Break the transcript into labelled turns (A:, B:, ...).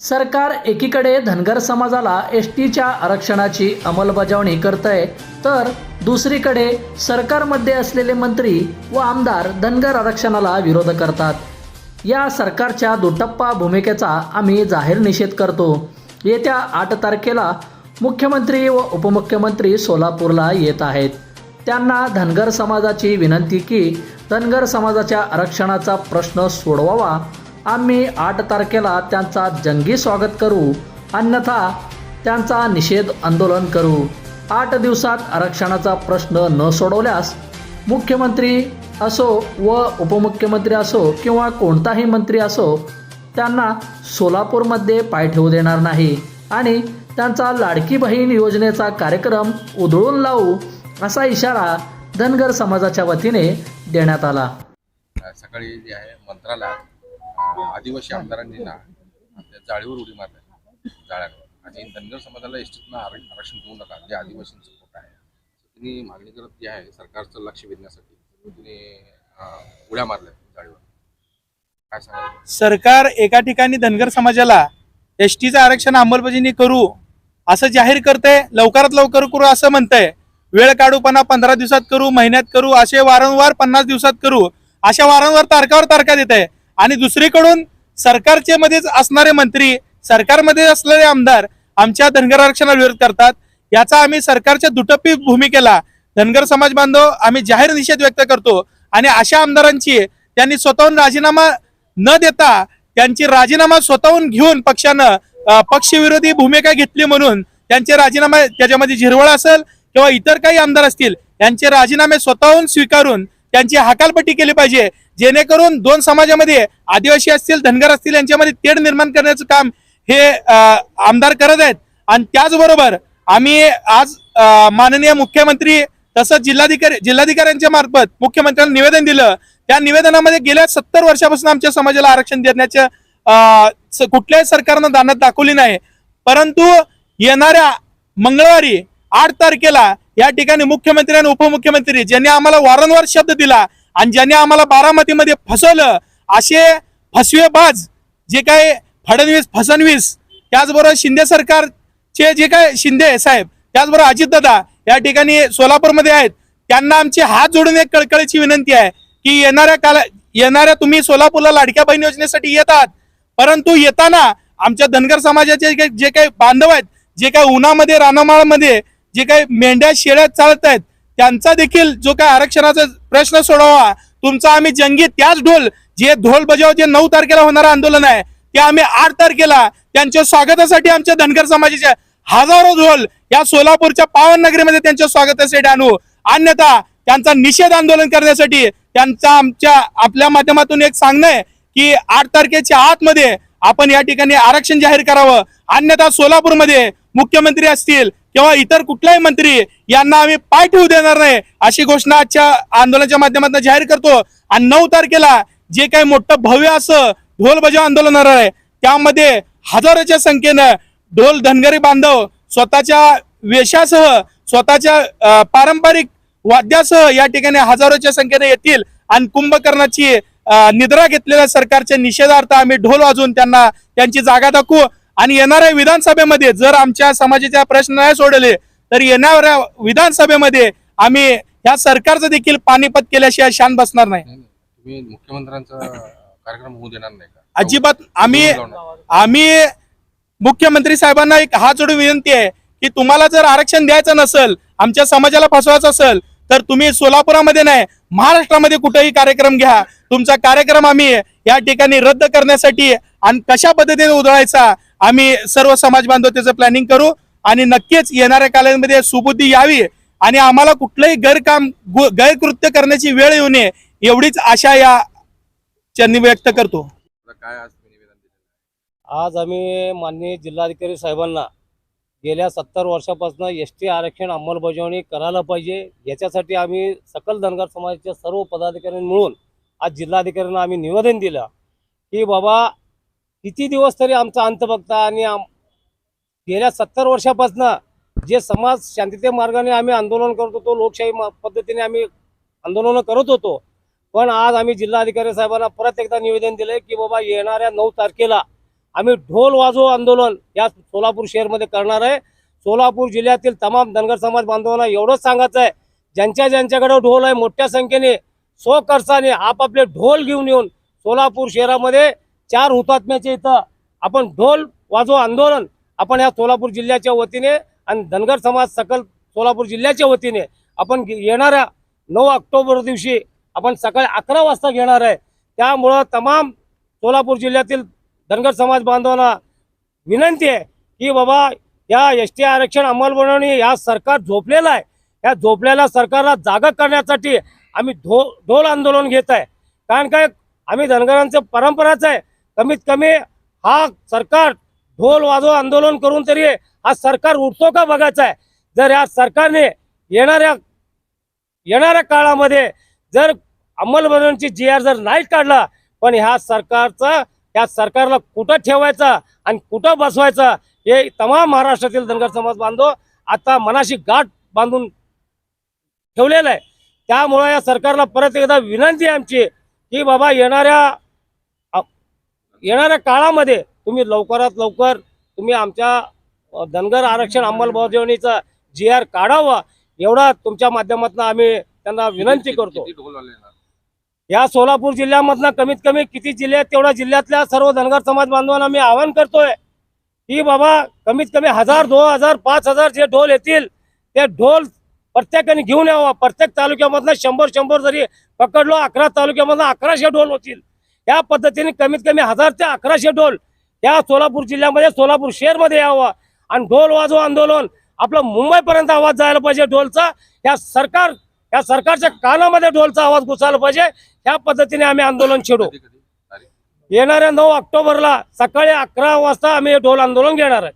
A: सरकार एकीकडे धनगर समाजाला एस टीच्या आरक्षणाची अंमलबजावणी करतंय तर दुसरीकडे सरकारमध्ये असलेले मंत्री व आमदार धनगर आरक्षणाला विरोध करतात. या सरकारच्या दुटप्पा भूमिकेचा आम्ही जाहीर निषेध करतो. येत्या आठ तारखेला मुख्यमंत्री व उपमुख्यमंत्री सोलापूरला येत आहेत. त्यांना धनगर समाजाची विनंती की धनगर समाजाच्या आरक्षणाचा प्रश्न सोडवावा आम्ही आठ तारखेला त्यांचा जंगी स्वागत करू अन्यथा त्यांचा निषेध आंदोलन करू. आठ दिवसात आरक्षणाचा प्रश्न न सोडवल्यास मुख्यमंत्री असो व उपमुख्यमंत्री असो किंवा कोणताही मंत्री असो त्यांना सोलापूरमध्ये पाय ठेवू देणार नाही आणि त्यांचा लाडकी बहीण योजनेचा कार्यक्रम उधळून लावू असा इशारा धनगर समाजाच्या वतीने देण्यात आला.
B: सकाळी जे आहे मंत्रालयात आदिवासी आमदारांनी ना आपल्या जाळीवर उडी मारल्या जाळ्यावर. आणि धनगर समाजाला एसटीतनं आरक्षण देऊ नका. जे आदिवासींचं पोट आहे. त्यांनी मागणी करत जे आहे सरकारचं लक्ष वेधण्यासाठी त्यांनी उड्या मारल्या जाळीवर. काय सांगाल?
C: सरकार एका ठिकाणी धनगर समाजाला एस टीचं आरक्षण अंमलबजावणी करू असं जाहीर करते लवकरात लवकर करू असं म्हणतंय. वेळ काढूपणा पंधरा दिवसात करू महिन्यात करू असे वारंवार पन्नास दिवसात करू अशा वारंवार तारखावर तारखा देत आहे आणि दुसरीकडून सरकारचे मध्येच असणारे मंत्री सरकारमध्ये असलेले आमदार आमच्या धनगर आरक्षणाला विरोध करतात. याचा आम्ही सरकारच्या दुटप्पी भूमिकेला धनगर समाज बांधव आम्ही जाहीर निषेध व्यक्त करतो. आणि अशा आमदारांची त्यांनी स्वतःहून राजीनामा न देता त्यांची राजीनामा स्वतःहून घेऊन पक्षानं पक्षविरोधी भूमिका घेतली म्हणून त्यांचे राजीनामे त्याच्यामध्ये झिरवळ असेल किंवा इतर काही आमदार असतील यांचे राजीनामे स्वतःहून स्वीकारून त्यांची हकालपट्टी केली पाहिजे. जेणेकरून दोन समाजामध्ये आदिवासी असतील धनगर असतील यांच्यामध्ये तेढ निर्माण करण्याचं काम हे आमदार करत आहेत. आणि त्याचबरोबर आम्ही आज माननीय मुख्यमंत्री तसंच जिल्हाधिकारी जिल्हाधिकाऱ्यांच्या मार्फत मुख्यमंत्र्यांना निवेदन दिलं. त्या निवेदनामध्ये गेल्या सत्तर वर्षापासून आमच्या समाजाला आरक्षण देण्याच्या स- कुठल्याही सरकारनं दानत दाखवली नाही. परंतु येणाऱ्या मंगळवारी आठ तारखेला या ठिकाणी मुख्यमंत्री आणि उपमुख्यमंत्री ज्यांनी आम्हाला वारंवार शब्द दिला आणि ज्यांनी आम्हाला बारामतीमध्ये फसवलं असे फसवेबाज जे काय फडणवीस फसणवीस त्याचबरोबर शिंदे सरकारचे जे काय शिंदे साहेब त्याचबरोबर अजितदादा या ठिकाणी सोलापूरमध्ये आहेत. त्यांना आमची हात जोडून एक कळकळीची विनंती आहे की येणाऱ्या काला येणाऱ्या तुम्ही सोलापूरला लाडक्या बहीण योजनेसाठी येतात. परंतु येताना आमच्या धनगर समाजाचे जे- काही बांधव आहेत जे काही उन्हामध्ये रानामाळमध्ये जे काही मेंढ्या शेळ्या चालत आहेत त्यांचा देखील जो काही आरक्षणाचा प्रश्न सोडवा तुमचा आम्ही जंगी त्याच ढोल जे ढोल बजाव जे नऊ तारखेला होणारं आंदोलन आहे ते आम्ही आठ तारखेला त्यांच्या स्वागतासाठी आमच्या धनगर समाजाच्या हजारो ढोल या सोलापूरच्या पावन नगरीमध्ये त्यांच्या स्वागतासाठी आणू. अन्यथा त्यांचा निषेध आंदोलन करण्यासाठी त्यांचा आमच्या आपल्या माध्यमातून एक सांगणं आहे की आठ तारखेच्या आतमध्ये आपण या ठिकाणी आरक्षण जाहीर करावं. अन्यथा सोलापूरमध्ये मुख्यमंत्री असतील किंवा इतर कुठलाही मंत्री यांना आम्ही पाय ठेवू देणार नाही अशी घोषणा आजच्या आंदोलनाच्या माध्यमातून जाहीर करतो. आणि नऊ तारखेला जे काही मोठं भव्य असं ढोल बजाव आंदोलन होणार आहे त्यामध्ये हजारोच्या संख्येनं ढोल धनगरी बांधव स्वतःच्या वेशासह स्वतःच्या पारंपरिक वाद्यासह या ठिकाणी हजारोच्या संख्येने येतील आणि कुंभकर्णाची निद्रा घेतलेल्या सरकारच्या निषेधार्थ आम्ही ढोल वाजवून त्यांना त्यांची जागा दाखवू. आणि येणाऱ्या विधानसभेमध्ये जर आमच्या समाजाचे प्रश्न नाही सोडले तर येणाऱ्या विधानसभेमध्ये आम्ही या सरकारचं देखील पानिपत केल्याशिवाय शान बसणार नाही.
B: तुम्ही मुख्यमंत्र्यांचा कार्यक्रम होऊ देणार नाही का
C: अजिबात आम्ही. आम्ही मुख्यमंत्री साहेबांना एक हात जोडून विनंती आहे की तुम्हाला जर आरक्षण द्यायचं नसेल आमच्या समाजाला फसवायचं असेल तर तुम्ही सोलापुरामध्ये नाही महाराष्ट्रामध्ये कुठेही कार्यक्रम घ्या तुमचा कार्यक्रम आम्ही या ठिकाणी रद्द करण्यासाठी आणि कशा पद्धतीने उधळायचा आम्ही सर्व समाज बांधव त्याचं प्लॅनिंग करू आणि नक्कीच येणाऱ्या काळामध्ये सुबुद्धी यावी आणि आम्हाला कुठलंही गैरकाम गु- गैरकृत्य करण्याची वेळ येऊ नये एवढीच आशा या त्यांनी व्यक्त करतो.
B: आज
D: आम्ही माननीय जिल्हाधिकारी साहेबांना गेल्या सत्तर वर्षापासून एस टी आरक्षण अंमलबजावणी करायला पाहिजे. याच्यासाठी आम्ही सकल धनगर समाजाच्या सर्व पदाधिकाऱ्यांनी मिळून आज जिल्हाधिकाऱ्यांना आम्ही निवेदन दिलं की बाबा किती दिवस तरी आमचा अंत बघता आणि आम गेल्या सत्तर वर्षापासून जे समाज शांतते मार्गाने आम्ही आंदोलन करत होतो लोकशाही पद्धतीने आम्ही आंदोलनं करत होतो. पण आज आम्ही जिल्हाधिकारी साहेबांना परत एकदा निवेदन दिलंय की बाबा येणाऱ्या नऊ तारखेला आम्ही ढोल वाजो आंदोलन या सोलापूर शहरमध्ये करणार आहे. सोलापूर जिल्ह्यातील तमाम धनगर समाज बांधवांना एवढंच सांगायचं आहे ज्यांच्या ज्यांच्याकडे ढोल आहे मोठ्या संख्येने सो खर्चाने आपापले ढोल घेऊन येऊन सोलापूर शहरामध्ये चार हुतात्म्याच्या इथं आपण ढोल वाजो आंदोलन आपण या सोलापूर जिल्ह्याच्या वतीने आणि धनगर समाज सकल सोलापूर जिल्ह्याच्या वतीने आपण येणाऱ्या नऊ ऑक्टोबर दिवशी आपण सकाळी अकरा वाजता घेणार आहे. त्यामुळं तमाम सोलापूर जिल्ह्यातील धनगर समाज बांधवांना विनंती आहे की बाबा या एस टी आरक्षण अंमलबजावणी या सरकार झोपलेलं आहे. या झोपलेल्या सरकारला जागा करण्यासाठी आम्ही ढो ढोल आंदोलन घेत आहे. कारण काय? आम्ही धनगरांचं परंपराच आहे. कमीत कमी हा सरकार ढोल वाजव आंदोलन करून तरी हा सरकार उठतो का बघायचा आहे? जर या सरकारने येणाऱ्या येणाऱ्या काळामध्ये जर अंमलबजावणीची जी आर जर नाही काढला पण ह्या सरकारचा या सरकारला कुठं ठेवायचा आणि कुठं बसवायचा हे तमाम महाराष्ट्रातील धनगर समाज बांधव आता मनाशी गाठ बांधून ठेवलेलं आहे. त्यामुळं या सरकारला परत एकदा विनंती आहे आमची की बाबा येणाऱ्या येणाऱ्या काळामध्ये तुम्ही लवकरात लवकर तुम्ही आमच्या धनगर आरक्षण अंमलबजावणीचा जी आर काढावा एवढा तुमच्या माध्यमातून आम्ही त्यांना विनंती करतो? या सोलापूर जिल्ह्यामधनं कमीत कमी किती जिल्हे तेवढ्या जिल्ह्यातल्या सर्व धनगर समाज बांधवांना मी आवाहन करतोय की बाबा कमीत कमी हजार दोन हजार पाच हजार जे ढोल येतील ते ढोल प्रत्येकाने घेऊन यावा. प्रत्येक तालुक्यामधनं शंभर शंभर जरी पकडलो अकरा तालुक्यामधनं अकराशे ढोल होतील. या पद्धतीने कमीत कमी हजार ते अकराशे ढोल या सोलापूर जिल्ह्यामध्ये सोलापूर शहरमध्ये यावं. आणि ढोल वाजव आंदोलन. आपलं मुंबईपर्यंत आवाज जायला पाहिजे ढोलचा. या सरकार या सरकारच्या कानामध्ये ढोलचा आवाज घुसायला पाहिजे. ह्या पद्धतीने आम्ही आंदोलन छेडू. येणाऱ्या नऊ ऑक्टोबरला सकाळी अकरा वाजता आम्ही ढोल आंदोलन घेणार आहे.